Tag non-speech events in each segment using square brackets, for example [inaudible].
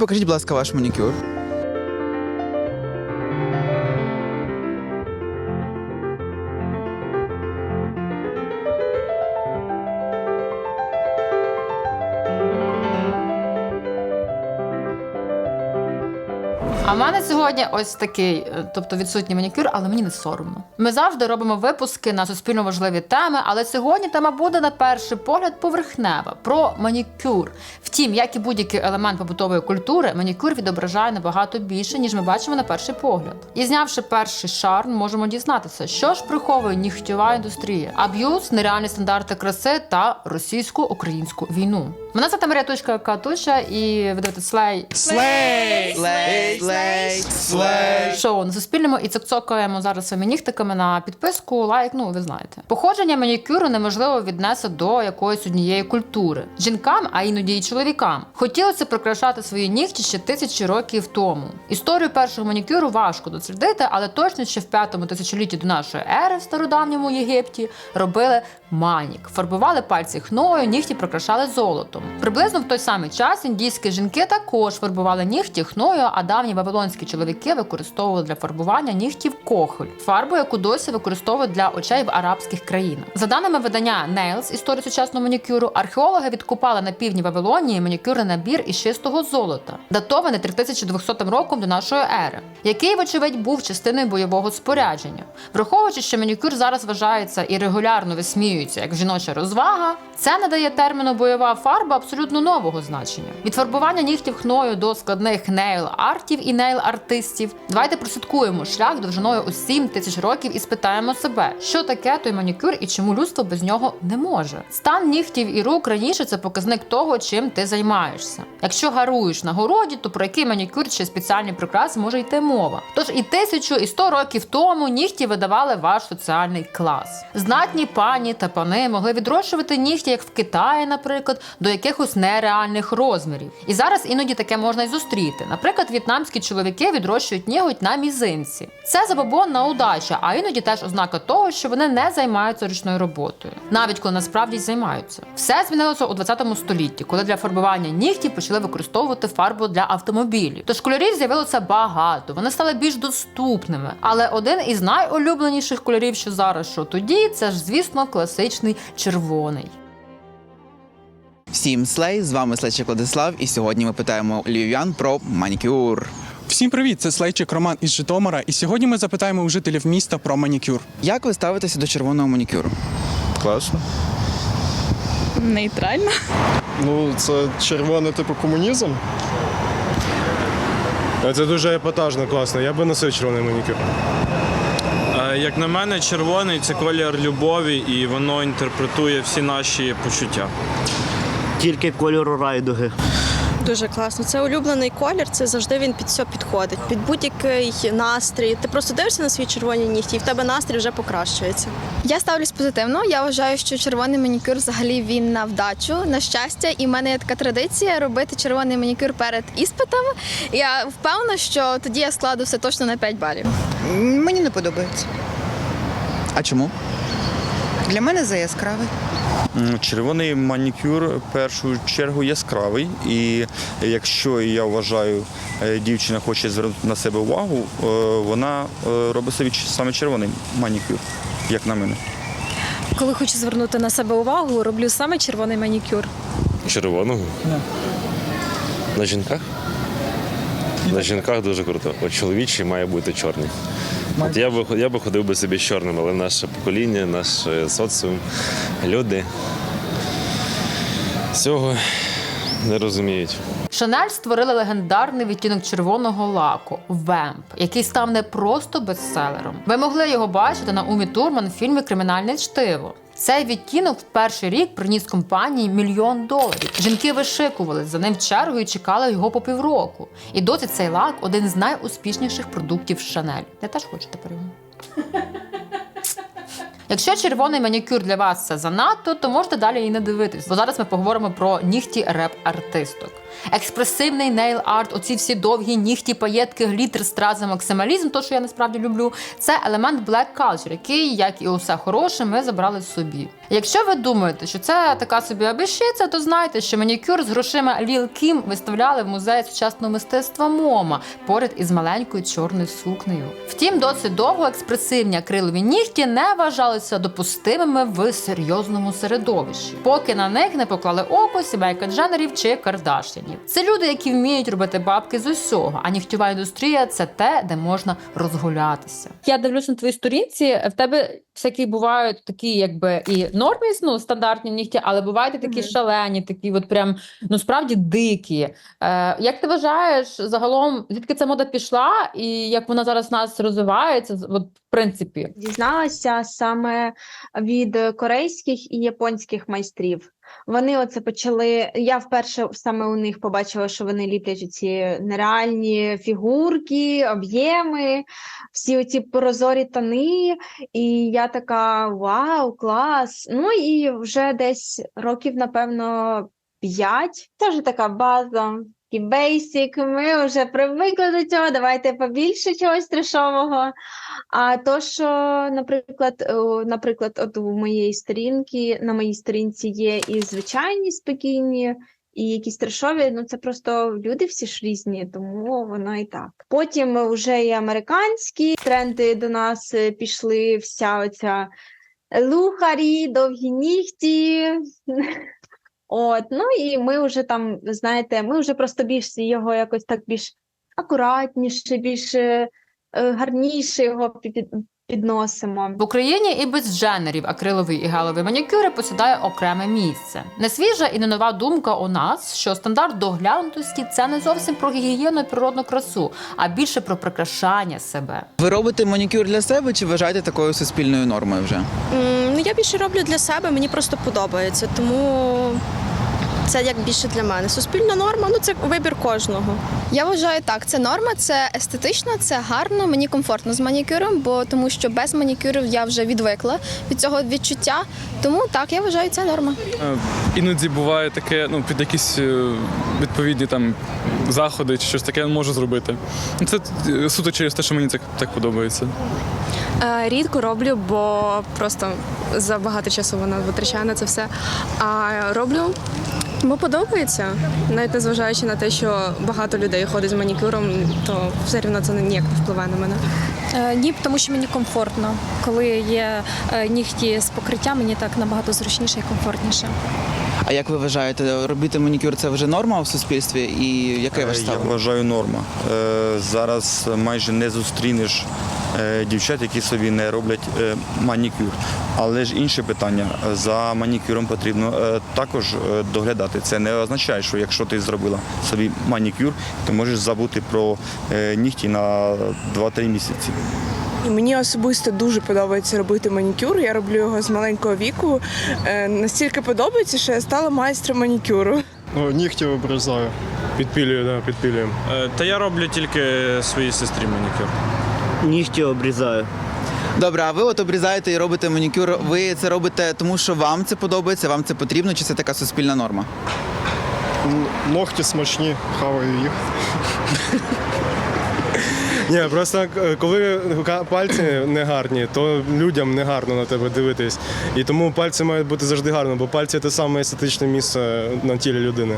Покажіть, будь ласка, ваш манікюр. А в мене сьогодні ось такий, е, тобто відсутній манікюр, але мені не соромно. Ми завжди робимо випуски на суспільно важливі теми, але сьогодні тема буде на перший погляд поверхнева про манікюр. Втім, як і будь-який елемент побутової культури, манікюр відображає набагато більше, ніж ми бачимо на перший погляд. І знявши перший шар, можемо дізнатися, що ж приховує нігтєва індустрія, аб'юз, нереальні стандарти краси та російсько-українську війну. Мене звати Марія Тучка Катуша, і ви дивитесь Слей Слей! Слей! Слей! Слей! шоу на суспільному і цокцокаємо зараз своїми нігтиками на підписку, лайк. Ну ви знаєте. Походження манікюру неможливо віднести до якоїсь однієї культури. Жінкам, а іноді й чоловікам, хотілося прикрашати свої нігті ще тисячі років тому. Історію першого манікюру важко дослідити, але точно ще в п'ятому тисячолітті до нашої ери в стародавньому Єгипті робили манік, фарбували пальці хною, нігті прикрашали золотом. Приблизно в той самий час індійські жінки також фарбували нігті хною, а давні вавилонські чоловіки використовували для фарбування нігтів кохоль, фарбу, яку досі використовують для очей в арабських країнах. За даними видання Nails історії сучасного манікюру, археологи відкопали на півдні Вавилонії манікюрний набір із чистого золота, датований 3200 роком до нашої ери, який, вочевидь, був частиною бойового спорядження. Враховуючи, що манікюр зараз вважається і регулярно висміюється як жіноча розвага, це надає терміну бойова фарба абсолютно нового значення. Від фарбування нігтів хною до складних нейл-артів і нейл-артистів. Давайте прослідкуємо шлях довжиною у 7 тисяч років і спитаємо себе, що таке той манікюр і чому людство без нього не може. Стан нігтів і рук раніше це показник того, чим ти займаєшся. Якщо гаруєш на городі, то про який манікюр чи спеціальні прикраси може йти мова. Тож і тисячу, і сто років тому нігті видавали ваш соціальний клас. Знатні пані та пани могли відрощувати нігті, як в Китаї, наприклад, до якихось нереальних розмірів. І зараз іноді таке можна й зустріти. Наприклад, в'єтнамські чоловіки відрощують ніготь на мізинці. Це забобонна удача, а іноді теж ознака того, що вони не займаються ручною роботою, навіть коли насправді займаються. Все змінилося у 20 столітті, коли для фарбування нігтів почали використовувати фарбу для автомобілів. Тож кольорів з'явилося багато, вони стали більш доступними. Але один із найулюбленіших кольорів, що зараз, що тоді, це ж, звісно, класичний червоний. Всім слей! З вами Слейчик Владислав, і сьогодні ми питаємо львів'ян про манікюр. Всім привіт! Це Слейчик Роман із Житомира. І сьогодні ми запитаємо у жителів міста про манікюр. Як ви ставитеся до червоного манікюру? Класно. Нейтрально. Ну, це червоний типу комунізм. Це дуже епатажно, класно. Я би носив червоний манікюр. Як на мене, червоний це колір любові, і воно інтерпретує всі наші почуття. Тільки кольору райдуги. Дуже класно. Це улюблений колір, це завжди він під все підходить. Під будь-який настрій. Ти просто дивишся на свої червоні нігті, і в тебе настрій вже покращується. Я ставлюсь позитивно. Я вважаю, що червоний манікюр взагалі він на вдачу, на щастя. І в мене є така традиція робити червоний манікюр перед іспитами. Я впевнена, що тоді я складу все точно на 5 балів. Мені не подобається. А чому? Для мене за яскравий. Червоний манікюр в першу чергу яскравий, і якщо я вважаю, е, дівчина хоче звернути на себе увагу, е, вона е, робить собі саме червоний манікюр, як на мене. Коли хочу звернути на себе увагу, роблю саме червоний манікюр. Червоного? На жінках? На жінках дуже круто. От чоловічий має бути чорний. От я би я би ходив би собі з чорним, але наше покоління, наш соціум, люди цього не розуміють. Шанель створили легендарний відтінок червоного лаку Вемп, який став не просто бестселером. Ви могли його бачити на Умі Турман в фільмі Кримінальне чтиво. Цей відтінок в перший рік приніс компанії мільйон доларів. Жінки вишикували за ним чергою і чекали його по півроку. І досі цей лак один з найуспішніших продуктів Шанель. Я теж хочу тепер його. Якщо червоний манікюр для вас це занадто, то можете далі і не дивитись, бо зараз ми поговоримо про нігті реп-артисток. Експресивний нейл арт, оці всі довгі нігті, паєтки, глітер, стрази, максималізм, то що я насправді люблю, це елемент black culture, який, як і усе хороше, ми забрали собі. Якщо ви думаєте, що це така собі абищиця, то знайте, що манікюр з грошима Ліл Кім виставляли в музеї сучасного мистецтва МОМА поряд із маленькою чорною сукнею. Втім, досить довго експресивні акрилові нігті не вважалися допустимими в серйозному середовищі, поки на них не поклали око сімейка Дженерів чи Кардашянів. Це люди, які вміють робити бабки з усього, а нігтєва індустрія це те, де можна розгулятися. Я дивлюся на твоїй сторінці. В тебе всякі бувають такі, якби і нормі, ну, стандартні нігті, але бувають і такі шалені, такі, от прям ну справді дикі. Е, як ти вважаєш, загалом звідки ця мода пішла, і як вона зараз в нас розвивається? з- От, в принципі, Дізналася саме від корейських і японських майстрів. Вони оце почали. Я вперше саме у них побачила, що вони ліплять ці нереальні фігурки, об'єми, всі оці прозорі тони. І я така: вау, клас! Ну і вже десь років, напевно, п'ять. Це вже така база. Такий Бейсик, ми вже привикли до цього, давайте побільше чогось трешового. А то, що, наприклад, наприклад, от у моєї сторінки, на моїй сторінці є і звичайні спокійні, і якісь трешові, ну це просто люди всі ж різні, тому воно і так. Потім вже і американські тренди до нас е, пішли, вся оця лухарі, довгі нігті. От, ну і ми вже там, знаєте, ми вже просто більш його якось так більш акуратніше, більш е, гарніше його підносимо. В Україні і без дженерів акриловий і геловий манікюри посідає окреме місце. Не свіжа і не нова думка у нас, що стандарт доглянутості це не зовсім про гігієну і природну красу, а більше про прикрашання себе. Ви робите манікюр для себе чи вважаєте такою суспільною нормою вже? М, Ну, я більше роблю для себе, мені просто подобається, тому це як більше для мене. Суспільна норма, ну це вибір кожного. Я вважаю так, це норма, це естетично, це гарно, мені комфортно з манікюром, бо тому що без манікюрів я вже відвикла від цього відчуття. Тому так, я вважаю, це норма. Е, Іноді буває таке, ну, під якісь е, відповідні там заходи чи щось таке можу зробити. Ну, Це е, суто через те, що мені так, так подобається. Рідко роблю, бо просто забагато часу вона витрачає на це все. А роблю, бо подобається. Навіть незважаючи на те, що багато людей ходить з манікюром, то все рівно це ніяк не впливає на мене. Е, Ні, тому що мені комфортно. Коли є е, нігті з покриттям, мені так набагато зручніше і комфортніше. А як ви вважаєте, робити манікюр це вже норма в суспільстві? І яке ваше Е, Я вважаю норма. Е, Зараз майже не зустрінеш дівчат, які собі не роблять е, манікюр. Але ж інше питання: за манікюром потрібно е, також е, доглядати. Це не означає, що якщо ти зробила собі манікюр, ти можеш забути про е, нігті на 2-3 місяці. Мені особисто дуже подобається робити манікюр. Я роблю його з маленького віку. Е, Настільки подобається, що я стала майстром манікюру. Ну, нігті обрізаю. Підпілюю, да, підпілюю. Та я роблю тільки своїй сестрі манікюр. Нігті обрізаю. Добре, а ви от обрізаєте і робите манікюр. Ви це робите тому, що вам це подобається, вам це потрібно, чи це така суспільна норма? Ногті смачні, хаваю їх. Ні, просто е, коли пальці не гарні, то людям не гарно на тебе дивитись. І тому пальці мають бути завжди гарно, бо пальці це саме естетичне місце на тілі людини.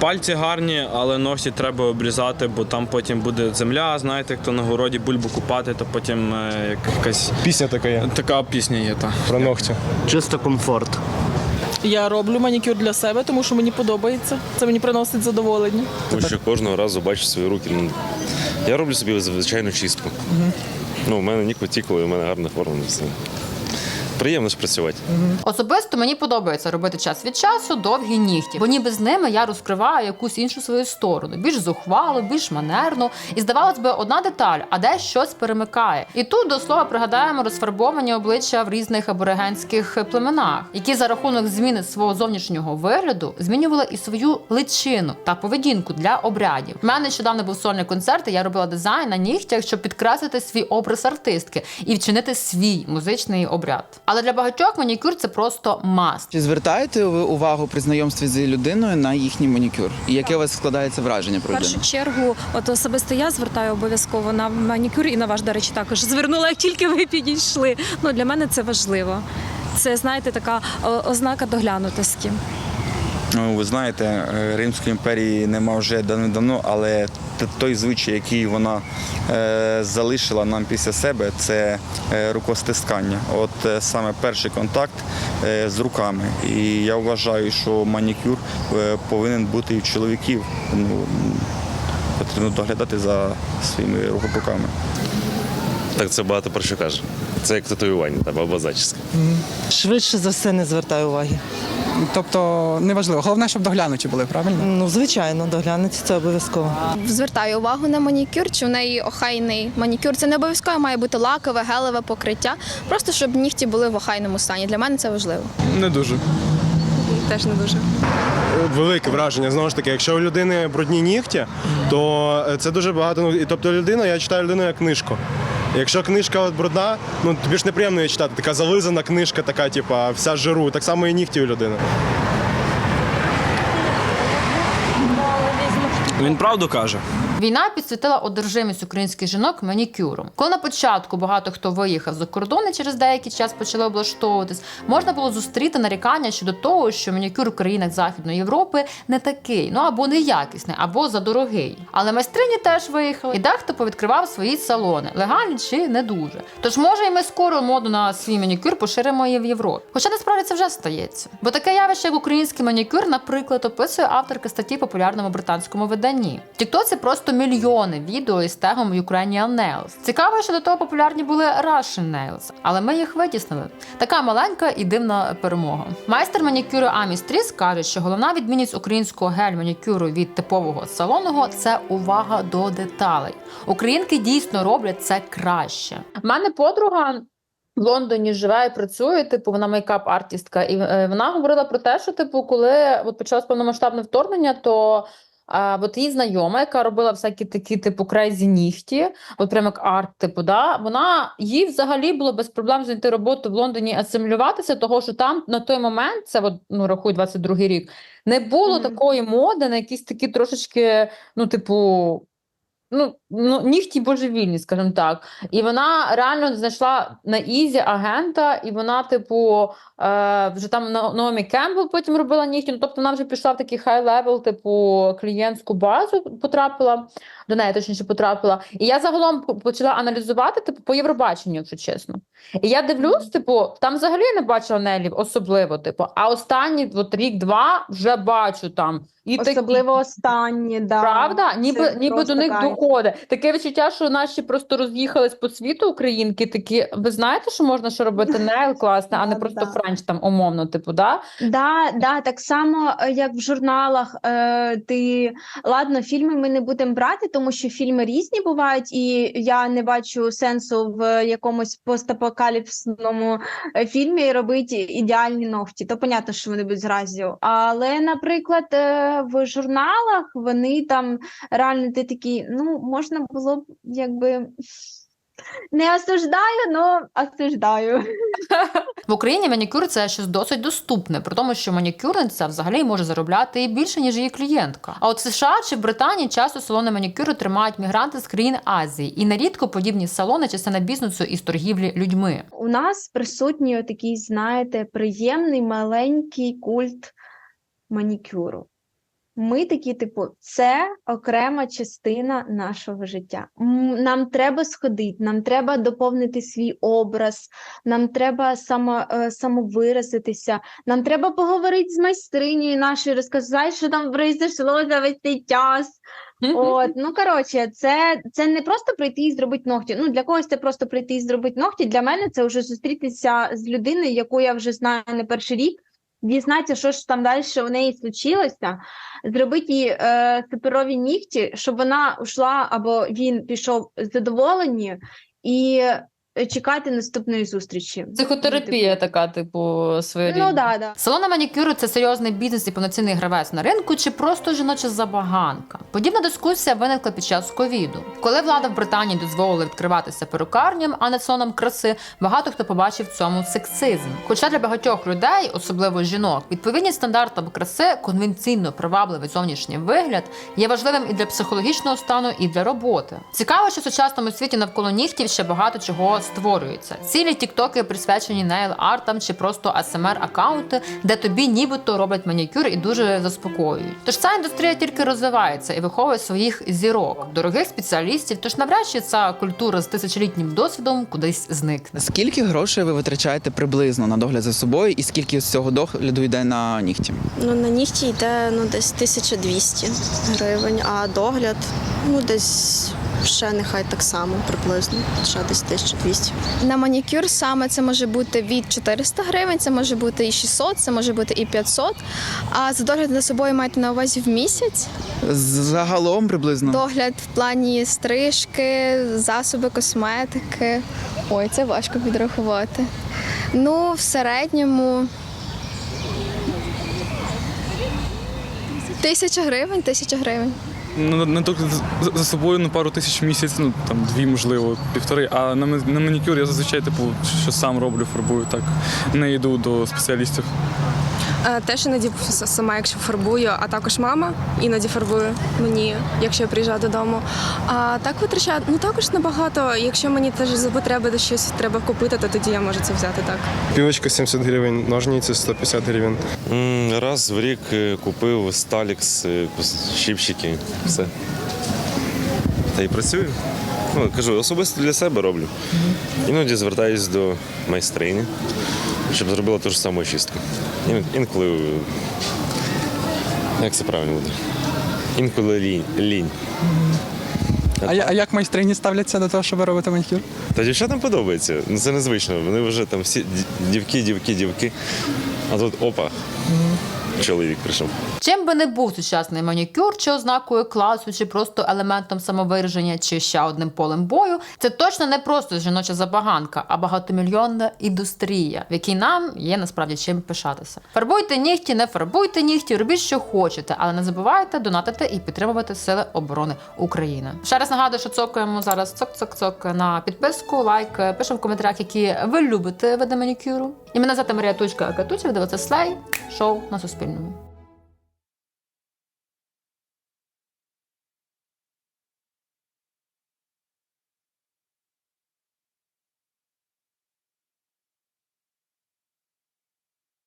Пальці гарні, але ногті треба обрізати, бо там потім буде земля. Знаєте, хто на городі бульбу купати, то потім е, якась Пісня така є така пісня є. Та. про ногті. Чисто комфорт. Я роблю манікюр для себе, тому що мені подобається. Це мені приносить задоволення. Тому що кожного разу бачу свої руки. Ну, Я роблю собі звичайну чистку. Ну, у мене ніколи тікало, і у мене гарна форма. Все. Приємно ж працювати. Особисто мені подобається робити час від часу довгі нігті, бо ніби з ними я розкриваю якусь іншу свою сторону, більш зухвало, більш манерно. І здавалось би, одна деталь, а де щось перемикає. І тут до слова пригадаємо розфарбовані обличчя в різних аборигенських племенах, які за рахунок зміни свого зовнішнього вигляду змінювали і свою личину та поведінку для обрядів. У мене нещодавно був сольний концерт, і я робила дизайн на нігтях, щоб підкреслити свій образ артистки і вчинити свій музичний обряд. Але для багатьох манікюр це просто маст. Чи звертаєте ви увагу при знайомстві з людиною на їхній манікюр? І яке у вас складається враження В про людину? першу чергу, от особисто я звертаю обов'язково на манікюр і на ваш, до речі, також звернула, як тільки ви підійшли. Ну для мене це важливо. Це знаєте, така о, ознака доглянутості. Ну, ви знаєте, е, Римської імперії нема вже давно, але той звичай, який вона е, залишила нам після себе, це е, рукостискання. От саме перший контакт е, з руками. І я вважаю, що манікюр повинен бути і в чоловіків. Ну, потрібно доглядати за своїми рукопруками. Так це багато про що каже. Це як татуювання або зачіска. Швидше за все не звертаю уваги. Тобто неважливо. Головне, щоб доглянуті були, правильно? Ну, звичайно, доглянути це обов'язково. Звертаю увагу на манікюр, чи в неї охайний манікюр. Це не обов'язково має бути лакове, гелеве покриття. Просто щоб нігті були в охайному стані. Для мене це важливо. Не дуже. Теж не дуже. Велике враження. Знову ж таки, якщо у людини брудні нігті, то е, це дуже багато. Ну, і тобто людина, я читаю людину як книжку. Якщо книжка брудна, ну тобі ж неприємно її читати. Така зализана книжка, така, типа, вся жиру. Так само і нігті у людини. Він правду каже. Війна підсвітила одержимість українських жінок манікюром. Коли на початку багато хто виїхав за кордони через деякий час почали облаштовуватись, можна було зустріти нарікання щодо того, що манікюр в країнах Західної Європи не такий, ну або неякісний, або задорогий. Але майстрині теж виїхали, і дехто повідкривав свої салони, легальні чи не дуже. Тож може і ми скоро моду на свій манікюр поширимо і в Європі. Хоча насправді це вже стається. Бо таке явище, як український манікюр, наприклад, описує авторка статті популярному британському виданні. В Тіктоці просто мільйони відео із тегом Ukrainian Nails. Цікаво, що до того популярні були Russian Nails, але ми їх витіснили. Така маленька і дивна перемога. Майстер манікюру Амі Стріс каже, що головна відмінність українського гель-манікюру від типового салонного це увага до деталей. Українки дійсно роблять це краще. У мене подруга. В Лондоні живе і працює, типу, вона мейкап-артистка, і е, вона говорила про те, що типу, коли от почалось повномасштабне вторгнення, то а, от її знайома, яка робила всякі такі, типу, крайзі нігті, от прям як арт, типу, да, вона їй взагалі було без проблем знайти роботу в Лондоні, асимілюватися, того що там на той момент, це от, ну, рахуй 22-й рік, не було Мгм. такої моди на якісь такі трошечки, ну, типу. Ну, ну, нігті божевільні, скажімо так. І вона реально знайшла на Ізі агента, і вона, типу, е, вже там Номі Кембл потім робила нігті. Ну, тобто вона вже пішла в такий хай-левел, типу, клієнтську базу потрапила, до неї точніше потрапила. І я загалом почала аналізувати, типу, по Євробаченню, якщо чесно. І я дивлюсь, типу, там взагалі я не бачила Нелі особливо, типу, а останні от рік-два вже бачу там. І такі- останні, да. Правда? Ніби, Це ніби до них кайф. доходить. Таке відчуття, що наші просто роз'їхались по світу українки. Такі, ви знаєте, що можна ще робити [laughs] нейл класне, а не просто да. френч там умовно, типу, да? Да, да, так само, е, як в журналах. Е, ти ладно, фільми ми не будемо брати, тому що фільми різні бувають, і я не бачу сенсу в якомусь постапокаліпсному е, фільмі робити ідеальні ногті. То понятно, що вони будуть зразу. Але, наприклад, е, в журналах вони там реально ти такі, ну можна було б якби. Не осуждаю, но осуждаю. [laughs] В Україні манікюр це щось досить доступне, при тому, що манікюрниця взагалі може заробляти і більше, ніж її клієнтка. А от в США чи в Британії часто салони манікюру тримають мігранти з країн Азії, і нерідко подібні салони частина бізнесу із торгівлі людьми. У нас присутній такий, знаєте, приємний маленький культ манікюру. Ми такі, типу, це окрема частина нашого життя. Нам треба сходити, нам треба доповнити свій образ, нам треба само, е, самовиразитися, нам треба поговорити з майстринею нашою, розказати, що там произошло за весь цей час. От, ну коротше, це, це не просто прийти і зробити ногті. Ну, для когось це просто прийти і зробити ногті. Для мене це вже зустрітися з людиною, яку я вже знаю не перший рік, дізнатися, що ж там далі у неї случилося, зробити їй е, суперові нігті, щоб вона йшла або він пішов задоволені, і чекати наступної зустрічі. Психотерапія така, типу, своєрідна. Ну да, да. Салон на манікюру це серйозний бізнес і повноцінний гравець на ринку, чи просто жіноча забаганка? Подібна дискусія виникла під час ковіду. Коли влада в Британії дозволила відкриватися перукарням, а не салоном краси, багато хто побачив в цьому сексизм. Хоча для багатьох людей, особливо жінок, відповідність стандартам краси, конвенційно привабливий зовнішній вигляд є важливим і для психологічного стану, і для роботи. Цікаво, що в сучасному світі навколо нігтів ще багато чого створюється. Цілі тіктоки присвячені нейл артам чи просто асмр акаунти, де тобі нібито роблять манікюр і дуже заспокоюють. Тож ця індустрія тільки розвивається і виховує своїх зірок, дорогих спеціалістів. Тож навряд чи ця культура з тисячолітнім досвідом кудись зникне. Скільки грошей ви витрачаєте приблизно на догляд за собою, і скільки з цього догляду йде на нігті? Ну, на нігті йде ну, десь 1200 гривень, а догляд ну, десь ще нехай так само приблизно, ще десь 1200. На манікюр саме це може бути від 400 гривень, це може бути і 600, це може бути і 500. А за догляд за собою маєте на увазі в місяць. Загалом приблизно. Догляд в плані стрижки, засоби косметики. Ой, це важко підрахувати. Ну, в середньому. Тисяча гривень, тисяча гривень. Ну, тільки за- собою на пару тисяч в місяць, ну там дві, можливо, півтори. А на, на манікюр я зазвичай типу, що сам роблю, фарбую, так не йду до спеціалістів. Е, Теж іноді сама, якщо фарбую, а також мама іноді фарбує мені, якщо я приїжджаю додому. А так витрачаю ну також набагато. Якщо мені теж за потреби щось треба купити, то тоді я можу це взяти так. Півочка 70 гривень, ножниці 150 гривень. Раз в рік е, купив Сталікс, е, щипчики, все. Та й працюю. Ну, кажу, особисто для себе роблю. Іноді звертаюсь до майстрині, щоб зробила ту ж саму чистку. Ін- Інколи. Як це правильно буде? Інколи лінь. лінь. А, я- а як майстрині ставляться до того, що ви робите манікюр? Та дівчатам подобається. Ну це незвично. Вони вже там всі дівки, дівки, дівки. А тут опа. Чоловік прийшов. Чим би не був сучасний манікюр, чи ознакою класу, чи просто елементом самовираження, чи ще одним полем бою, це точно не просто жіноча забаганка, а багатомільйонна індустрія, в якій нам є насправді чим пишатися. Фарбуйте нігті, не фарбуйте нігті, робіть, що хочете, але не забувайте донатити і підтримувати Сили оборони України. Ще раз нагадую, що цокаємо зараз цок-цок-цок на підписку, лайк, пишемо в коментарях, які ви любите види манікюру. І мене звати Марія Тучка Акатуча, ви дивитеся Слей, шоу на Суспільному. nous.